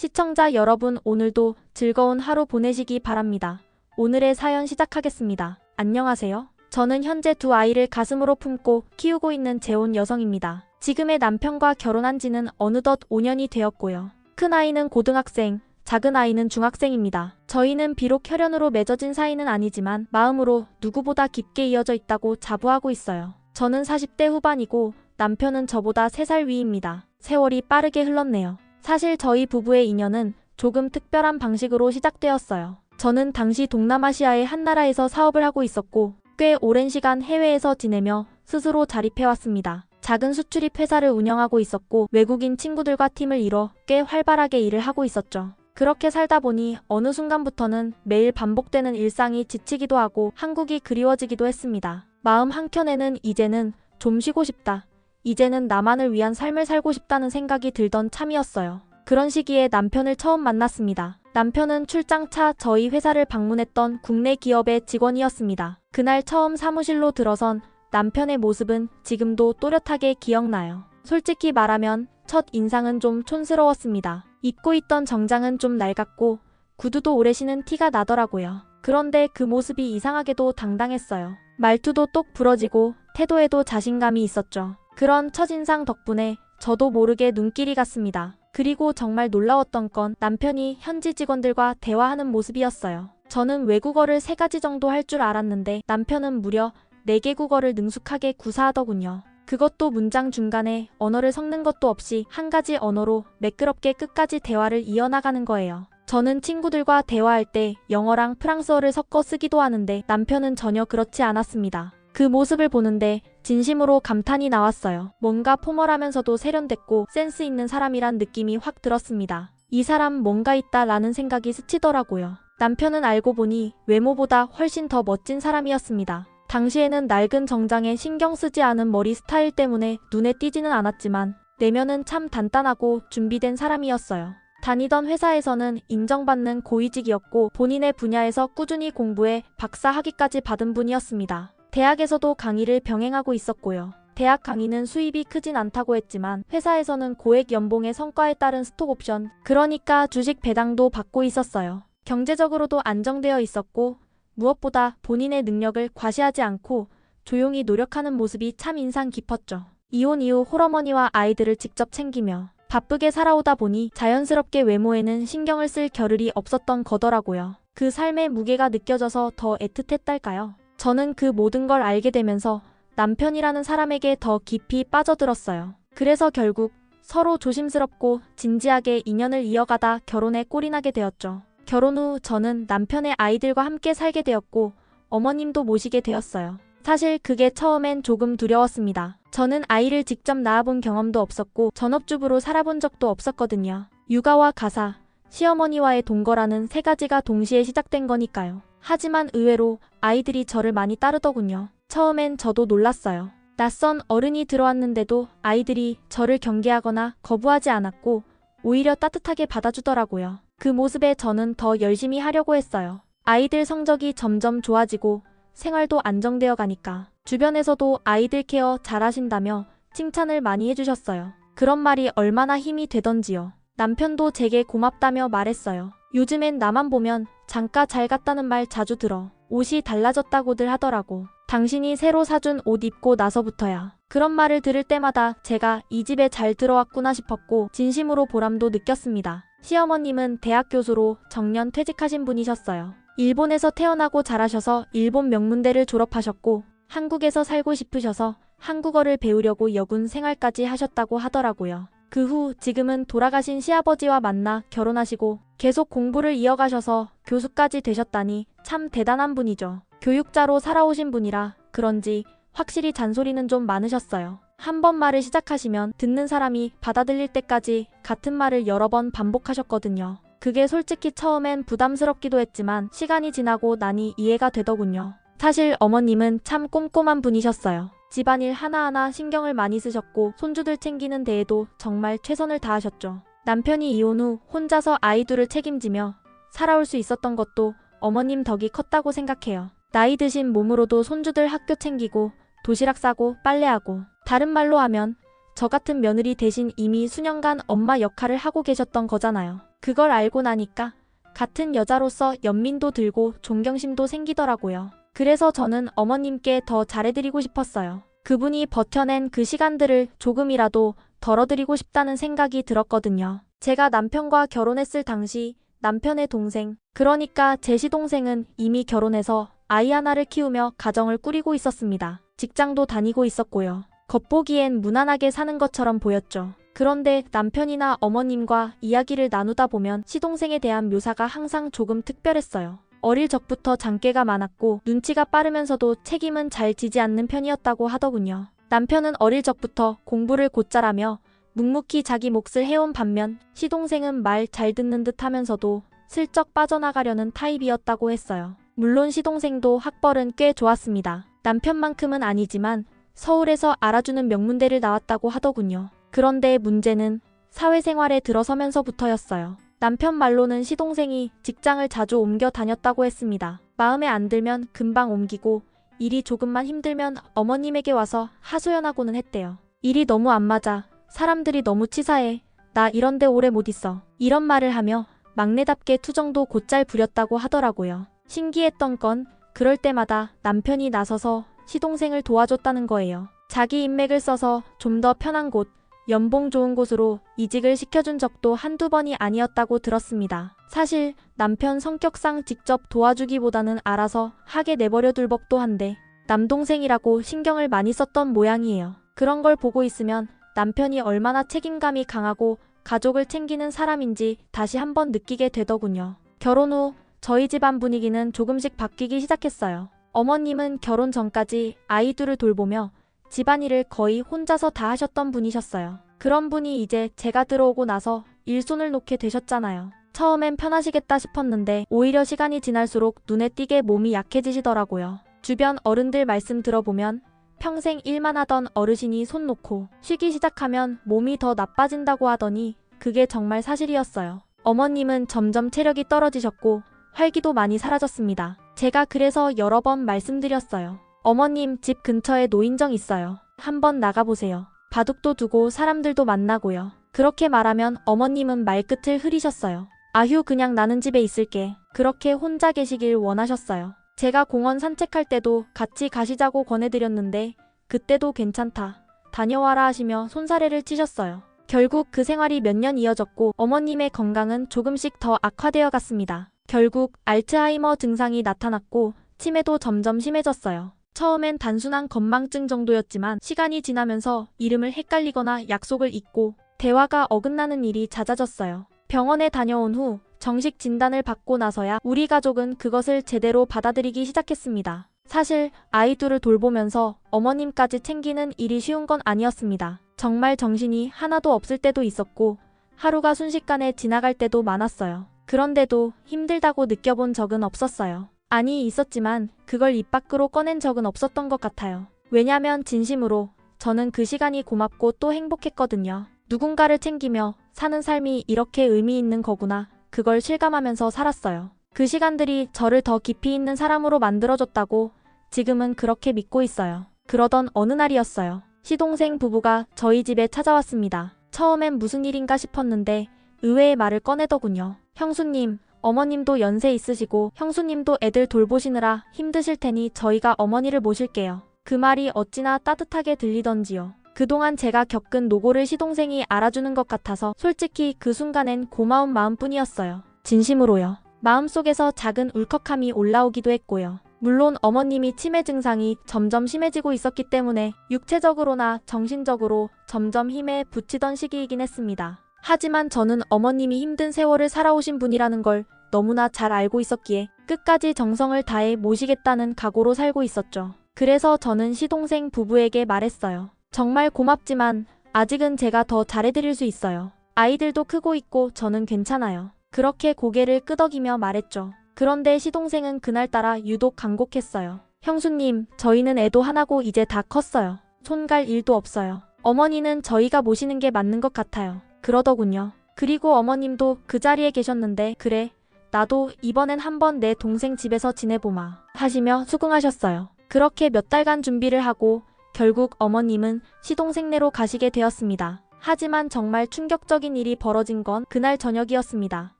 시청자 여러분 오늘도 즐거운 하루 보내시기 바랍니다. 오늘의 사연 시작하겠습니다. 안녕하세요. 저는 현재 두 아이를 가슴으로 품고 키우고 있는 재혼 여성입니다. 지금의 남편과 결혼한 지는 어느덧 5년이 되었고요. 큰 아이는 고등학생, 작은 아이는 중학생입니다. 저희는 비록 혈연으로 맺어진 사이는 아니지만 마음으로 누구보다 깊게 이어져 있다고 자부하고 있어요. 저는 40대 후반이고 남편은 저보다 3살 위입니다. 세월이 빠르게 흘렀네요. 사실 저희 부부의 인연은 조금 특별한 방식으로 시작되었어요. 저는 당시 동남아시아의 한 나라에서 사업을 하고 있었고 꽤 오랜 시간 해외에서 지내며 스스로 자립해왔습니다. 작은 수출입 회사를 운영하고 있었고 외국인 친구들과 팀을 이뤄 꽤 활발하게 일을 하고 있었죠. 그렇게 살다 보니 어느 순간부터는 매일 반복되는 일상이 지치기도 하고 한국이 그리워지기도 했습니다. 마음 한켠에는 이제는 좀 쉬고 싶다. 이제는 나만을 위한 삶을 살고 싶다는 생각이 들던 참이었어요. 그런 시기에 남편을 처음 만났습니다. 남편은 출장차 저희 회사를 방문했던 국내 기업의 직원이었습니다. 그날 처음 사무실로 들어선 남편의 모습은 지금도 또렷하게 기억나요. 솔직히 말하면 첫 인상은 좀 촌스러웠습니다. 입고 있던 정장은 좀 낡았고 구두도 오래 신은 티가 나더라고요. 그런데 그 모습이 이상하게도 당당했어요. 말투도 똑 부러지고 태도에도 자신감이 있었죠. 그런 첫인상 덕분에 저도 모르게 눈길이 갔습니다. 그리고 정말 놀라웠던 건 남편이 현지 직원들과 대화하는 모습이었어요. 저는 외국어를 세 가지 정도 할 줄 알았는데 남편은 무려 네개 국어를 능숙하게 구사하더군요. 그것도 문장 중간에 언어를 섞는 것도 없이 한 가지 언어로 매끄럽게 끝까지 대화를 이어나가는 거예요. 저는 친구들과 대화할 때 영어랑 프랑스어를 섞어 쓰기도 하는데 남편은 전혀 그렇지 않았습니다. 그 모습을 보는데 진심으로 감탄이 나왔어요. 뭔가 포멀하면서도 세련됐고 센스 있는 사람이란 느낌이 확 들었습니다. 이 사람 뭔가 있다 라는 생각이 스치더라고요. 남편은 알고 보니 외모보다 훨씬 더 멋진 사람이었습니다. 당시에는 낡은 정장에 신경 쓰지 않은 머리 스타일 때문에 눈에 띄지는 않았지만 내면은 참 단단하고 준비된 사람이었어요. 다니던 회사에서는 인정받는 고위직이었고 본인의 분야에서 꾸준히 공부해 박사 학위까지 받은 분이었습니다. 대학에서도 강의를 병행하고 있었고요. 대학 강의는 수입이 크진 않다고 했지만 회사에서는 고액 연봉의 성과에 따른 스톡 옵션, 그러니까 주식 배당도 받고 있었어요. 경제적으로도 안정되어 있었고 무엇보다 본인의 능력을 과시하지 않고 조용히 노력하는 모습이 참 인상 깊었죠. 이혼 이후 홀어머니와 아이들을 직접 챙기며 바쁘게 살아오다 보니 자연스럽게 외모에는 신경을 쓸 겨를이 없었던 거더라고요. 그 삶의 무게가 느껴져서 더 애틋했달까요? 저는 그 모든 걸 알게 되면서 남편이라는 사람에게 더 깊이 빠져들었어요. 그래서 결국 서로 조심스럽고 진지하게 인연을 이어가다 결혼에 꼴이나게 되었죠. 결혼 후 저는 남편의 아이들과 함께 살게 되었고 어머님도 모시게 되었어요. 사실 그게 처음엔 조금 두려웠습니다. 저는 아이를 직접 낳아본 경험도 없었고 전업주부로 살아본 적도 없었거든요. 육아와 가사, 시어머니와의 동거라는 세 가지가 동시에 시작된 거니까요. 하지만 의외로 아이들이 저를 많이 따르더군요. 처음엔 저도 놀랐어요. 낯선 어른이 들어왔는데도 아이들이 저를 경계하거나 거부하지 않았고 오히려 따뜻하게 받아주더라고요. 그 모습에 저는 더 열심히 하려고 했어요. 아이들 성적이 점점 좋아지고 생활도 안정되어 가니까 주변에서도 아이들 케어 잘하신다며 칭찬을 많이 해주셨어요. 그런 말이 얼마나 힘이 되던지요. 남편도 제게 고맙다며 말했어요. 요즘엔 나만 보면 장가 잘 갔다는 말 자주 들어. 옷이 달라졌다고들 하더라고. 당신이 새로 사준 옷 입고 나서부터야. 그런 말을 들을 때마다 제가 이 집에 잘 들어왔구나 싶었고 진심으로 보람도 느꼈습니다. 시어머님은 대학 교수로 정년 퇴직하신 분이셨어요. 일본에서 태어나고 자라셔서 일본 명문대를 졸업하셨고 한국에서 살고 싶으셔서 한국어를 배우려고 여군 생활까지 하셨다고 하더라고요. 그 후 지금은 돌아가신 시아버지와 만나 결혼하시고 계속 공부를 이어가셔서 교수까지 되셨다니 참 대단한 분이죠. 교육자로 살아오신 분이라 그런지 확실히 잔소리는 좀 많으셨어요. 한 번 말을 시작하시면 듣는 사람이 받아들일 때까지 같은 말을 여러 번 반복하셨거든요. 그게 솔직히 처음엔 부담스럽기도 했지만 시간이 지나고 나니 이해가 되더군요. 사실 어머님은 참 꼼꼼한 분이셨어요. 집안일 하나하나 신경을 많이 쓰셨고 손주들 챙기는 데에도 정말 최선을 다하셨죠. 남편이 이혼 후 혼자서 아이 둘을 책임지며 살아올 수 있었던 것도 어머님 덕이 컸다고 생각해요. 나이 드신 몸으로도 손주들 학교 챙기고 도시락 싸고 빨래하고 다른 말로 하면 저 같은 며느리 대신 이미 수년간 엄마 역할을 하고 계셨던 거잖아요. 그걸 알고 나니까 같은 여자로서 연민도 들고 존경심도 생기더라고요. 그래서 저는 어머님께 더 잘해드리고 싶었어요. 그분이 버텨낸 그 시간들을 조금이라도 덜어드리고 싶다는 생각이 들었거든요. 제가 남편과 결혼했을 당시 남편의 동생, 그러니까 제 시동생은 이미 결혼해서 아이 하나를 키우며 가정을 꾸리고 있었습니다. 직장도 다니고 있었고요. 겉보기엔 무난하게 사는 것처럼 보였죠. 그런데 남편이나 어머님과 이야기를 나누다 보면 시동생에 대한 묘사가 항상 조금 특별했어요. 어릴 적부터 장깨가 많았고 눈치가 빠르면서도 책임은 잘 지지 않는 편이었다고 하더군요. 남편은 어릴 적부터 공부를 곧잘하며 묵묵히 자기 몫을 해온 반면 시동생은 말 잘 듣는 듯 하면서도 슬쩍 빠져나가려는 타입이었다고 했어요. 물론 시동생도 학벌은 꽤 좋았습니다. 남편만큼은 아니지만 서울에서 알아주는 명문대를 나왔다고 하더군요. 그런데 문제는 사회생활에 들어서면서부터였어요. 남편 말로는 시동생이 직장을 자주 옮겨 다녔다고 했습니다. 마음에 안 들면 금방 옮기고 일이 조금만 힘들면 어머님에게 와서 하소연하고는 했대요. 일이 너무 안 맞아. 사람들이 너무 치사해. 나 이런데 오래 못 있어. 이런 말을 하며 막내답게 투정도 곧잘 부렸다고 하더라고요. 신기했던 건 그럴 때마다 남편이 나서서 시동생을 도와줬다는 거예요. 자기 인맥을 써서 좀 더 편한 곳, 연봉 좋은 곳으로 이직을 시켜준 적도 한두 번이 아니었다고 들었습니다. 사실 남편 성격상 직접 도와주기보다는 알아서 하게 내버려 둘 법도 한데 남동생이라고 신경을 많이 썼던 모양이에요. 그런 걸 보고 있으면 남편이 얼마나 책임감이 강하고 가족을 챙기는 사람인지 다시 한번 느끼게 되더군요. 결혼 후 저희 집안 분위기는 조금씩 바뀌기 시작했어요. 어머님은 결혼 전까지 아이들을 돌보며 집안일을 거의 혼자서 다 하셨던 분이셨어요. 그런 분이 이제 제가 들어오고 나서 일손을 놓게 되셨잖아요. 처음엔 편하시겠다 싶었는데 오히려 시간이 지날수록 눈에 띄게 몸이 약해지시더라고요. 주변 어른들 말씀 들어보면 평생 일만 하던 어르신이 손 놓고 쉬기 시작하면 몸이 더 나빠진다고 하더니 그게 정말 사실이었어요. 어머님은 점점 체력이 떨어지셨고 활기도 많이 사라졌습니다. 제가 그래서 여러 번 말씀드렸어요. 어머님 집 근처에 노인정 있어요. 한번 나가보세요. 바둑도 두고 사람들도 만나고요. 그렇게 말하면 어머님은 말끝을 흐리셨어요. 아휴 그냥 나는 집에 있을게. 그렇게 혼자 계시길 원하셨어요. 제가 공원 산책할 때도 같이 가시자고 권해드렸는데 그때도 괜찮다. 다녀와라 하시며 손사래를 치셨어요. 결국 그 생활이 몇 년 이어졌고 어머님의 건강은 조금씩 더 악화되어 갔습니다. 결국 알츠하이머 증상이 나타났고 치매도 점점 심해졌어요. 처음엔 단순한 건망증 정도였지만 시간이 지나면서 이름을 헷갈리거나 약속을 잊고 대화가 어긋나는 일이 잦아졌어요. 병원에 다녀온 후 정식 진단을 받고 나서야 우리 가족은 그것을 제대로 받아들이기 시작했습니다. 사실 아이 둘을 돌보면서 어머님까지 챙기는 일이 쉬운 건 아니었습니다. 정말 정신이 하나도 없을 때도 있었고 하루가 순식간에 지나갈 때도 많았어요. 그런데도 힘들다고 느껴본 적은 없었어요. 아니 있었지만 그걸 입 밖으로 꺼낸 적은 없었던 것 같아요. 왜냐면 진심으로 저는 그 시간이 고맙고 또 행복했거든요. 누군가를 챙기며 사는 삶이 이렇게 의미 있는 거구나. 그걸 실감하면서 살았어요. 그 시간들이 저를 더 깊이 있는 사람으로 만들어줬다고 지금은 그렇게 믿고 있어요. 그러던 어느 날이었어요. 시동생 부부가 저희 집에 찾아왔습니다. 처음엔 무슨 일인가 싶었는데 의외의 말을 꺼내더군요. 형수님, 어머님도 연세 있으시고 형수님도 애들 돌보시느라 힘드실 테니 저희가 어머니를 모실게요. 그 말이 어찌나 따뜻하게 들리던지요. 그동안 제가 겪은 노고를 시동생이 알아주는 것 같아서 솔직히 그 순간엔 고마운 마음뿐이었어요. 진심으로요. 마음속에서 작은 울컥함이 올라오기도 했고요. 물론 어머님이 치매 증상이 점점 심해지고 있었기 때문에 육체적으로나 정신적으로 점점 힘에 부치던 시기이긴 했습니다. 하지만 저는 어머님이 힘든 세월을 살아오신 분이라는 걸 너무나 잘 알고 있었기에 끝까지 정성을 다해 모시겠다는 각오로 살고 있었죠. 그래서 저는 시동생 부부에게 말했어요. 정말 고맙지만 아직은 제가 더 잘해드릴 수 있어요. 아이들도 크고 있고 저는 괜찮아요. 그렇게 고개를 끄덕이며 말했죠. 그런데 시동생은 그날따라 유독 간곡했어요. 형수님, 저희는 애도 하나고 이제 다 컸어요. 손갈 일도 없어요. 어머니는 저희가 모시는 게 맞는 것 같아요. 그러더군요. 그리고 어머님도 그 자리에 계셨는데, 그래, 나도 이번엔 한번 내 동생 집에서 지내보마. 하시며 수긍하셨어요. 그렇게 몇 달간 준비를 하고 결국 어머님은 시동생네로 가시게 되었습니다. 하지만 정말 충격적인 일이 벌어진 건 그날 저녁이었습니다.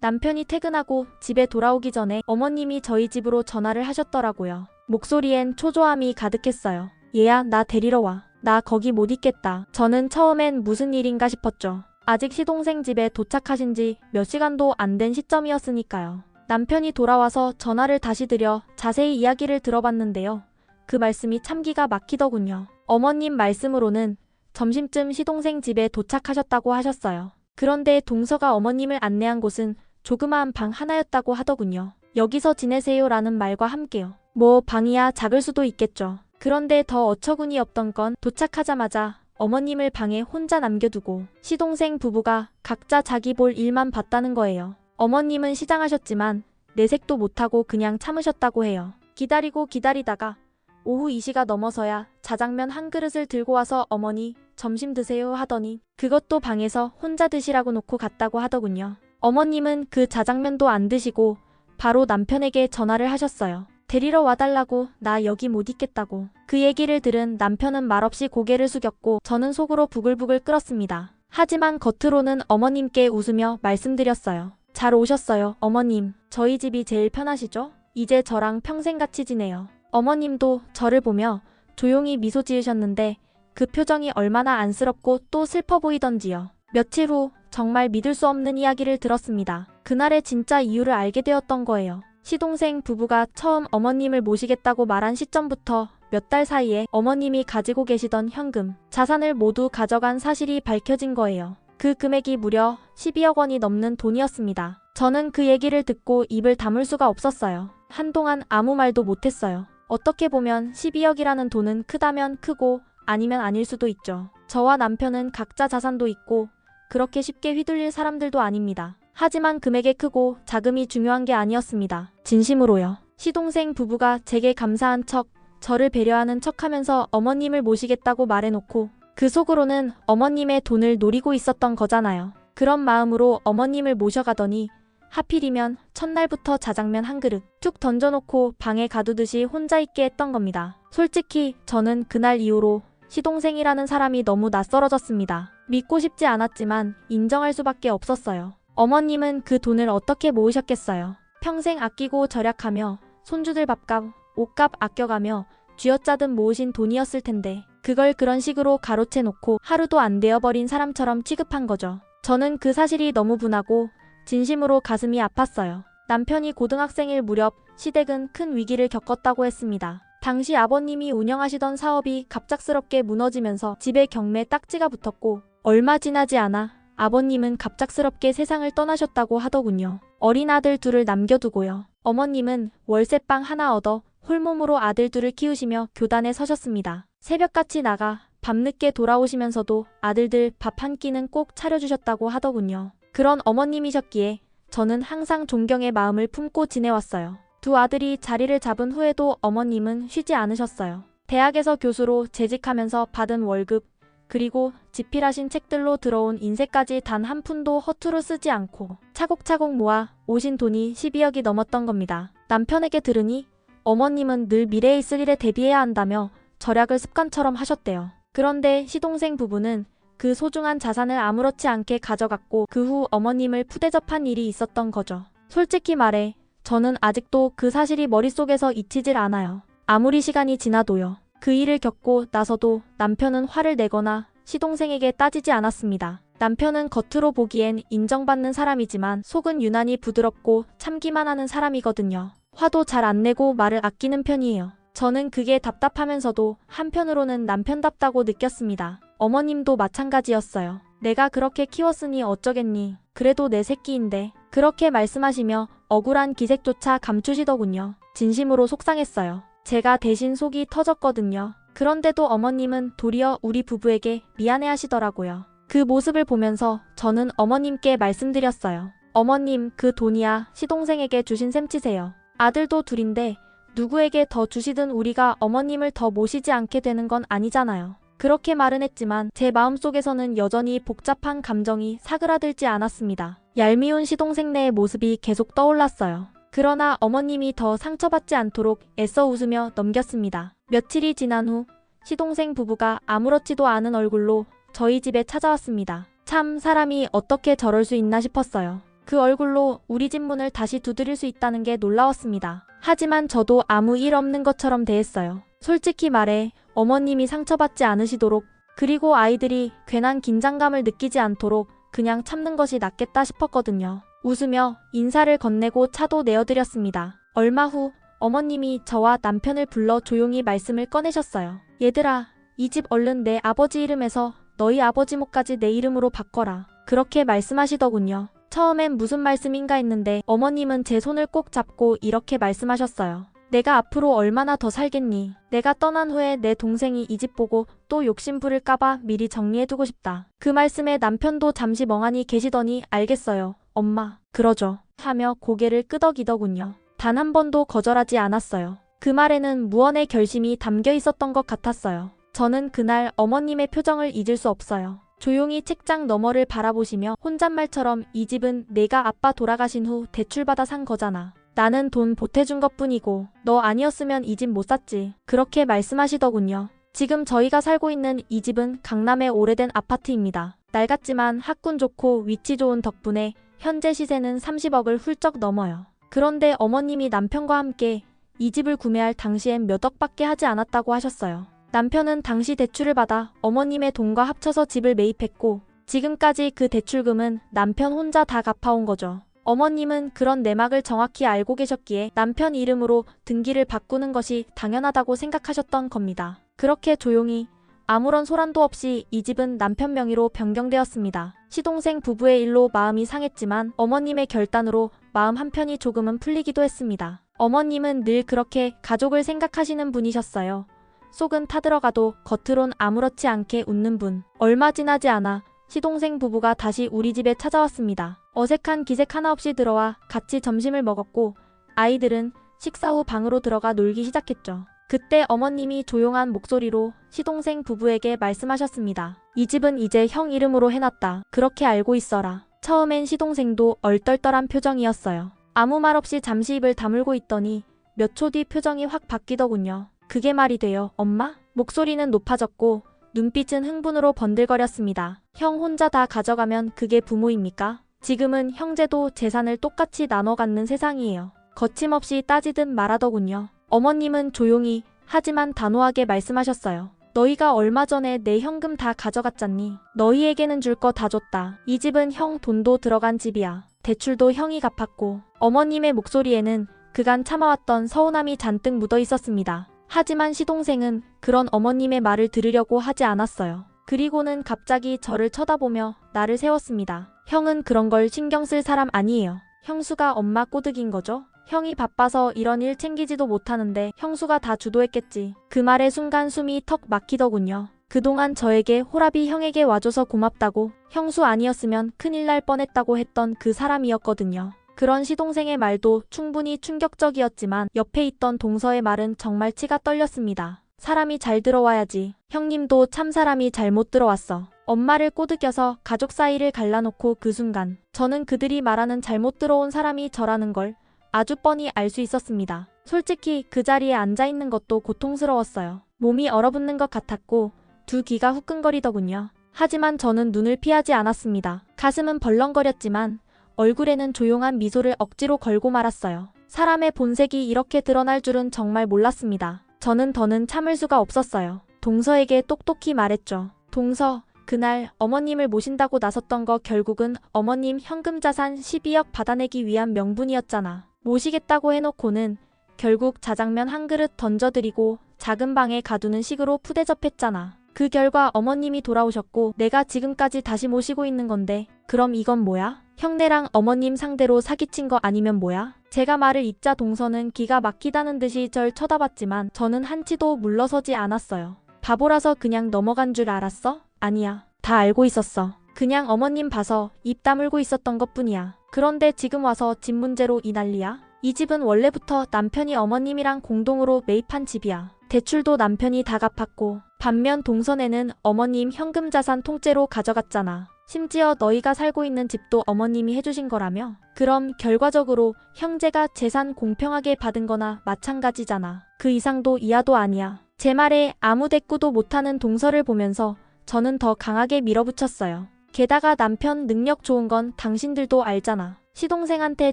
남편이 퇴근하고 집에 돌아오기 전에 어머님이 저희 집으로 전화를 하셨더라고요. 목소리엔 초조함이 가득했어요. 얘야, 나 데리러 와. 나 거기 못 있겠다. 저는 처음엔 무슨 일인가 싶었죠. 아직 시동생 집에 도착하신 지 몇 시간도 안 된 시점이었으니까요. 남편이 돌아와서 전화를 다시 드려 자세히 이야기를 들어봤는데요. 그 말씀이 참 기가 막히더군요. 어머님 말씀으로는 점심쯤 시동생 집에 도착하셨다고 하셨어요. 그런데 동서가 어머님을 안내한 곳은 조그마한 방 하나였다고 하더군요. 여기서 지내세요 라는 말과 함께요. 뭐 방이야 작을 수도 있겠죠. 그런데 더 어처구니 없던 건 도착하자마자 어머님을 방에 혼자 남겨두고 시동생 부부가 각자 자기 볼 일만 봤다는 거예요. 어머님은 시장하셨지만 내색도 못하고 그냥 참으셨다고 해요. 기다리고 기다리다가 오후 2시가 넘어서야 자장면 한 그릇을 들고 와서 어머니 점심 드세요 하더니 그것도 방에서 혼자 드시라고 놓고 갔다고 하더군요. 어머님은 그 자장면도 안 드시고 바로 남편에게 전화를 하셨어요. 데리러 와달라고 나 여기 못 있겠다고. 그 얘기를 들은 남편은 말없이 고개를 숙였고 저는 속으로 부글부글 끓었습니다. 하지만 겉으로는 어머님께 웃으며 말씀드렸어요. 잘 오셨어요, 어머님. 저희 집이 제일 편하시죠? 이제 저랑 평생 같이 지내요. 어머님도 저를 보며 조용히 미소 지으셨는데 그 표정이 얼마나 안쓰럽고 또 슬퍼 보이던지요. 며칠 후 정말 믿을 수 없는 이야기를 들었습니다. 그날의 진짜 이유를 알게 되었던 거예요. 시동생 부부가 처음 어머님을 모시겠다고 말한 시점부터 몇 달 사이에 어머님이 가지고 계시던 현금, 자산을 모두 가져간 사실이 밝혀진 거예요. 그 금액이 무려 12억 원이 넘는 돈이었습니다. 저는 그 얘기를 듣고 입을 다물 수가 없었어요. 한동안 아무 말도 못했어요. 어떻게 보면 12억이라는 돈은 크다면 크고 아니면 아닐 수도 있죠. 저와 남편은 각자 자산도 있고 그렇게 쉽게 휘둘릴 사람들도 아닙니다. 하지만 금액이 크고 자금이 중요한 게 아니었습니다. 진심으로요. 시동생 부부가 제게 감사한 척, 저를 배려하는 척 하면서 어머님을 모시겠다고 말해놓고 그 속으로는 어머님의 돈을 노리고 있었던 거잖아요. 그런 마음으로 어머님을 모셔가더니 하필이면 첫날부터 자장면 한 그릇 툭 던져놓고 방에 가두듯이 혼자 있게 했던 겁니다. 솔직히 저는 그날 이후로 시동생이라는 사람이 너무 낯설어졌습니다. 믿고 싶지 않았지만 인정할 수밖에 없었어요. 어머님은 그 돈을 어떻게 모으셨겠어요. 평생 아끼고 절약하며 손주들 밥값, 옷값 아껴가며 쥐어짜듯 모으신 돈이었을 텐데 그걸 그런 식으로 가로채 놓고 하루도 안 되어버린 사람처럼 취급한 거죠. 저는 그 사실이 너무 분하고 진심으로 가슴이 아팠어요. 남편이 고등학생일 무렵 시댁은 큰 위기를 겪었다고 했습니다. 당시 아버님이 운영하시던 사업이 갑작스럽게 무너지면서 집에 경매 딱지가 붙었고 얼마 지나지 않아 아버님은 갑작스럽게 세상을 떠나셨다고 하더군요. 어린 아들 둘을 남겨두고요. 어머님은 월세방 하나 얻어 홀몸으로 아들 둘을 키우시며 교단에 서셨습니다. 새벽같이 나가 밤늦게 돌아오시면서도 아들들 밥 한 끼는 꼭 차려주셨다고 하더군요. 그런 어머님이셨기에 저는 항상 존경의 마음을 품고 지내왔어요. 두 아들이 자리를 잡은 후에도 어머님은 쉬지 않으셨어요. 대학에서 교수로 재직하면서 받은 월급, 그리고 집필하신 책들로 들어온 인쇄까지 단 한 푼도 허투루 쓰지 않고 차곡차곡 모아 오신 돈이 12억이 넘었던 겁니다. 남편에게 들으니 어머님은 늘 미래에 있을 일에 대비해야 한다며 절약을 습관처럼 하셨대요. 그런데 시동생 부부는 그 소중한 자산을 아무렇지 않게 가져갔고 그 후 어머님을 푸대접한 일이 있었던 거죠. 솔직히 말해 저는 아직도 그 사실이 머릿속에서 잊히질 않아요. 아무리 시간이 지나도요. 그 일을 겪고 나서도 남편은 화를 내거나 시동생에게 따지지 않았습니다. 남편은 겉으로 보기엔 인정받는 사람이지만 속은 유난히 부드럽고 참기만 하는 사람이거든요. 화도 잘 안 내고 말을 아끼는 편이에요. 저는 그게 답답하면서도 한편으로는 남편답다고 느꼈습니다. 어머님도 마찬가지였어요. 내가 그렇게 키웠으니 어쩌겠니. 그래도 내 새끼인데. 그렇게 말씀하시며 억울한 기색조차 감추시더군요. 진심으로 속상했어요. 제가 대신 속이 터졌거든요. 그런데도 어머님은 도리어 우리 부부에게 미안해 하시더라고요. 그 모습을 보면서 저는 어머님께 말씀드렸어요. 어머님, 그 돈이야 시동생에게 주신 셈 치세요. 아들도 둘인데 누구에게 더 주시든 우리가 어머님을 더 모시지 않게 되는 건 아니잖아요. 그렇게 말은 했지만 제 마음속에서는 여전히 복잡한 감정이 사그라들지 않았습니다. 얄미운 시동생네의 모습이 계속 떠올랐어요. 그러나 어머님이 더 상처받지 않도록 애써 웃으며 넘겼습니다. 며칠이 지난 후 시동생 부부가 아무렇지도 않은 얼굴로 저희 집에 찾아왔습니다. 참 사람이 어떻게 저럴 수 있나 싶었어요. 그 얼굴로 우리 집 문을 다시 두드릴 수 있다는 게 놀라웠습니다. 하지만 저도 아무 일 없는 것처럼 대했어요. 솔직히 말해 어머님이 상처받지 않으시도록 그리고 아이들이 괜한 긴장감을 느끼지 않도록 그냥 참는 것이 낫겠다 싶었거든요. 웃으며 인사를 건네고 차도 내어드렸습니다. 얼마 후 어머님이 저와 남편을 불러 조용히 말씀을 꺼내셨어요. 얘들아, 이 집 얼른 내 아버지 이름에서 너희 아버지 목까지 내 이름으로 바꿔라. 그렇게 말씀하시더군요. 처음엔 무슨 말씀인가 했는데 어머님은 제 손을 꼭 잡고 이렇게 말씀하셨어요. 내가 앞으로 얼마나 더 살겠니? 내가 떠난 후에 내 동생이 이 집 보고 또 욕심 부릴까봐 미리 정리해두고 싶다. 그 말씀에 남편도 잠시 멍하니 계시더니 알겠어요. 엄마, 그러죠. 하며 고개를 끄덕이더군요. 단 한 번도 거절하지 않았어요. 그 말에는 무언의 결심이 담겨 있었던 것 같았어요. 저는 그날 어머님의 표정을 잊을 수 없어요. 조용히 책장 너머를 바라보시며 혼잣말처럼 이 집은 내가 아빠 돌아가신 후 대출받아 산 거잖아. 나는 돈 보태준 것 뿐이고 너 아니었으면 이 집 못 샀지. 그렇게 말씀하시더군요. 지금 저희가 살고 있는 이 집은 강남의 오래된 아파트입니다. 낡았지만 학군 좋고 위치 좋은 덕분에 현재 시세는 30억을 훌쩍 넘어요. 그런데 어머님이 남편과 함께 이 집을 구매할 당시엔 몇 억밖에 하지 않았다고 하셨어요. 남편은 당시 대출을 받아 어머님의 돈과 합쳐서 집을 매입했고 지금까지 그 대출금은 남편 혼자 다 갚아온 거죠. 어머님은 그런 내막을 정확히 알고 계셨기에 남편 이름으로 등기를 바꾸는 것이 당연하다고 생각하셨던 겁니다. 그렇게 조용히 아무런 소란도 없이 이 집은 남편 명의로 변경되었습니다. 시동생 부부의 일로 마음이 상했지만 어머님의 결단으로 마음 한편이 조금은 풀리기도 했습니다. 어머님은 늘 그렇게 가족을 생각하시는 분이셨어요. 속은 타들어가도 겉으론 아무렇지 않게 웃는 분. 얼마 지나지 않아 시동생 부부가 다시 우리 집에 찾아왔습니다. 어색한 기색 하나 없이 들어와 같이 점심을 먹었고 아이들은 식사 후 방으로 들어가 놀기 시작했죠. 그때 어머님이 조용한 목소리로 시동생 부부에게 말씀하셨습니다. 이 집은 이제 형 이름으로 해놨다. 그렇게 알고 있어라. 처음엔 시동생도 얼떨떨한 표정이었어요. 아무 말 없이 잠시 입을 다물고 있더니 몇 초 뒤 표정이 확 바뀌더군요. 그게 말이 돼요, 엄마? 목소리는 높아졌고 눈빛은 흥분으로 번들거렸습니다. 형 혼자 다 가져가면 그게 부모입니까? 지금은 형제도 재산을 똑같이 나눠 갖는 세상이에요. 거침없이 따지듯 말하더군요. 어머님은 조용히 하지만 단호하게 말씀하셨어요. 너희가 얼마 전에 내 현금 다 가져갔잖니. 너희에게는 줄 거 다 줬다. 이 집은 형 돈도 들어간 집이야. 대출도 형이 갚았고. 어머님의 목소리에는 그간 참아왔던 서운함이 잔뜩 묻어 있었습니다. 하지만 시동생은 그런 어머님의 말을 들으려고 하지 않았어요. 그리고는 갑자기 저를 쳐다보며 나를 세웠습니다. 형은 그런 걸 신경 쓸 사람 아니에요. 형수가 엄마 꼬드긴 거죠? 형이 바빠서 이런 일 챙기지도 못하는데 형수가 다 주도했겠지. 그 말에 순간 숨이 턱 막히더군요. 그동안 저에게 호랍이 형에게 와줘서 고맙다고 형수 아니었으면 큰일 날 뻔했다고 했던 그 사람이었거든요. 그런 시동생의 말도 충분히 충격적이었지만 옆에 있던 동서의 말은 정말 치가 떨렸습니다. 사람이 잘 들어와야지. 형님도 참 사람이 잘못 들어왔어. 엄마를 꼬드겨서 가족 사이를 갈라놓고 그 순간 저는 그들이 말하는 잘못 들어온 사람이 저라는 걸 아주 뻔히 알 수 있었습니다. 솔직히 그 자리에 앉아 있는 것도 고통스러웠어요. 몸이 얼어붙는 것 같았고 두 귀가 후끈거리더군요. 하지만 저는 눈을 피하지 않았습니다. 가슴은 벌렁거렸지만 얼굴에는 조용한 미소를 억지로 걸고 말았어요. 사람의 본색이 이렇게 드러날 줄은 정말 몰랐습니다. 저는 더는 참을 수가 없었어요. 동서에게 똑똑히 말했죠. 동서, 그날 어머님을 모신다고 나섰던 거 결국은 어머님 현금 자산 12억 받아내기 위한 명분이었잖아. 모시겠다고 해놓고는 결국 자장면 한 그릇 던져드리고 작은 방에 가두는 식으로 푸대접했잖아. 그 결과 어머님이 돌아오셨고 내가 지금까지 다시 모시고 있는 건데 그럼 이건 뭐야? 형네랑 어머님 상대로 사기친 거 아니면 뭐야? 제가 말을 잇자 동서는 기가 막히다는 듯이 절 쳐다봤지만 저는 한치도 물러서지 않았어요. 바보라서 그냥 넘어간 줄 알았어? 아니야. 다 알고 있었어. 그냥 어머님 봐서 입 다물고 있었던 것 뿐이야. 그런데 지금 와서 집 문제로 이 난리야? 이 집은 원래부터 남편이 어머님이랑 공동으로 매입한 집이야. 대출도 남편이 다 갚았고 반면 동선에는 어머님 현금 자산 통째로 가져갔잖아. 심지어 너희가 살고 있는 집도 어머님이 해주신 거라며? 그럼 결과적으로 형제가 재산 공평하게 받은 거나 마찬가지잖아. 그 이상도 이하도 아니야. 제 말에 아무 대꾸도 못하는 동서를 보면서 저는 더 강하게 밀어붙였어요. 게다가 남편 능력 좋은 건 당신들도 알잖아. 시동생한테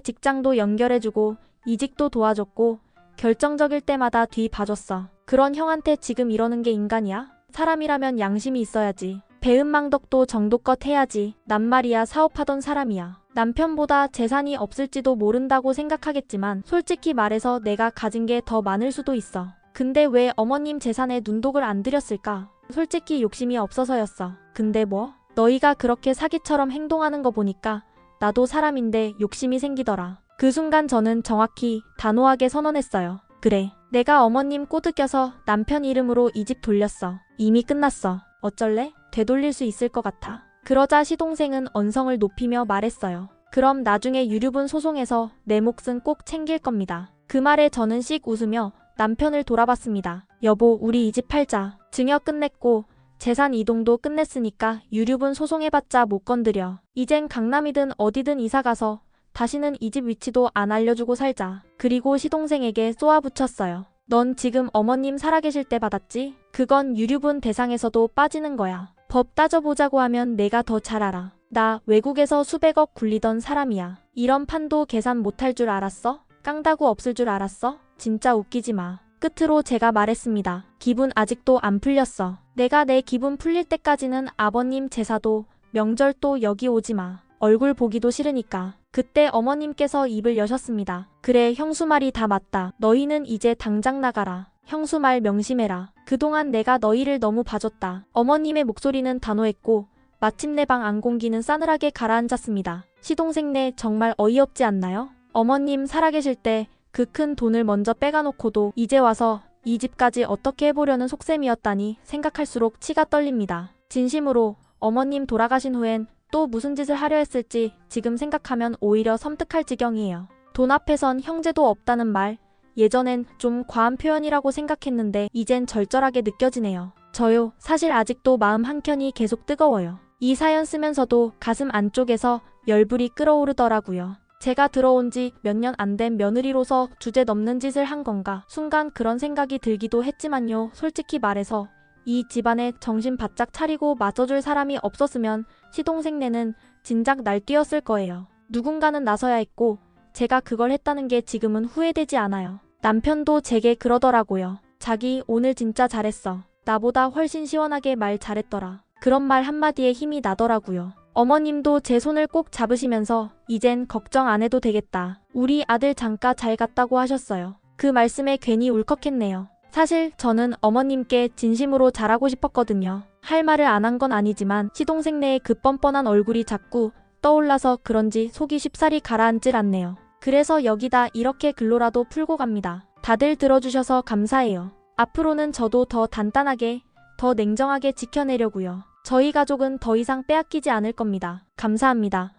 직장도 연결해주고 이직도 도와줬고 결정적일 때마다 뒤 봐줬어. 그런 형한테 지금 이러는 게 인간이야? 사람이라면 양심이 있어야지. 배은망덕도 정도껏 해야지. 난 말이야 사업하던 사람이야. 남편보다 재산이 없을지도 모른다고 생각하겠지만 솔직히 말해서 내가 가진 게 더 많을 수도 있어. 근데 왜 어머님 재산에 눈독을 안 들였을까? 솔직히 욕심이 없어서였어. 근데 뭐? 너희가 그렇게 사기처럼 행동하는 거 보니까 나도 사람인데 욕심이 생기더라. 그 순간 저는 정확히 단호하게 선언했어요. 그래. 내가 어머님 꼬드겨서 남편 이름으로 이 집 돌렸어. 이미 끝났어. 어쩔래? 되돌릴 수 있을 것 같아. 그러자 시동생은 언성을 높이며 말했어요. 그럼 나중에 유류분 소송에서 내 몫은 꼭 챙길 겁니다. 그 말에 저는 씩 웃으며 남편을 돌아봤습니다. 여보, 우리 이 집 팔자. 증여 끝냈고 재산 이동도 끝냈으니까 유류분 소송해봤자 못 건드려. 이젠 강남이든 어디든 이사가서 다시는 이 집 위치도 안 알려주고 살자. 그리고 시동생에게 쏘아붙였어요. 넌 지금 어머님 살아계실 때 받았지? 그건 유류분 대상에서도 빠지는 거야. 법 따져보자고 하면 내가 더 잘 알아. 나 외국에서 수백억 굴리던 사람이야. 이런 판도 계산 못할 줄 알았어? 깡다구 없을 줄 알았어? 진짜 웃기지 마. 끝으로 제가 말했습니다. 기분 아직도 안 풀렸어. 내가 내 기분 풀릴 때까지는 아버님 제사도 명절도 여기 오지 마. 얼굴 보기도 싫으니까. 그때 어머님께서 입을 여셨습니다. 그래, 형수 말이 다 맞다. 너희는 이제 당장 나가라. 형수 말 명심해라. 그동안 내가 너희를 너무 봐줬다. 어머님의 목소리는 단호했고, 마침내 방 안공기는 싸늘하게 가라앉았습니다. 시동생네 정말 어이없지 않나요? 어머님 살아계실 때 그 큰 돈을 먼저 빼가놓고도 이제 와서 이 집까지 어떻게 해보려는 속셈이었다니 생각할수록 치가 떨립니다. 진심으로 어머님 돌아가신 후엔 또 무슨 짓을 하려 했을지 지금 생각하면 오히려 섬뜩할 지경이에요. 돈 앞에선 형제도 없다는 말, 예전엔 좀 과한 표현이라고 생각했는데 이젠 절절하게 느껴지네요. 저요, 사실 아직도 마음 한켠이 계속 뜨거워요. 이 사연 쓰면서도 가슴 안쪽에서 열불이 끓어오르더라고요. 제가 들어온 지 몇 년 안 된 며느리로서 주제 넘는 짓을 한 건가? 순간 그런 생각이 들기도 했지만요. 솔직히 말해서 이 집안에 정신 바짝 차리고 맞춰줄 사람이 없었으면 시동생네는 진작 날뛰었을 거예요. 누군가는 나서야 했고 제가 그걸 했다는 게 지금은 후회되지 않아요. 남편도 제게 그러더라고요. 자기 오늘 진짜 잘했어. 나보다 훨씬 시원하게 말 잘했더라. 그런 말 한마디에 힘이 나더라고요. 어머님도 제 손을 꼭 잡으시면서 이젠 걱정 안 해도 되겠다. 우리 아들 장가 잘 갔다고 하셨어요. 그 말씀에 괜히 울컥했네요. 사실 저는 어머님께 진심으로 잘하고 싶었거든요. 할 말을 안 한 건 아니지만 시동생네의 그 뻔뻔한 얼굴이 자꾸 떠올라서 그런지 속이 쉽사리 가라앉질 않네요. 그래서 여기다 이렇게 글로라도 풀고 갑니다. 다들 들어주셔서 감사해요. 앞으로는 저도 더 단단하게, 더 냉정하게 지켜내려고요. 저희 가족은 더 이상 빼앗기지 않을 겁니다. 감사합니다.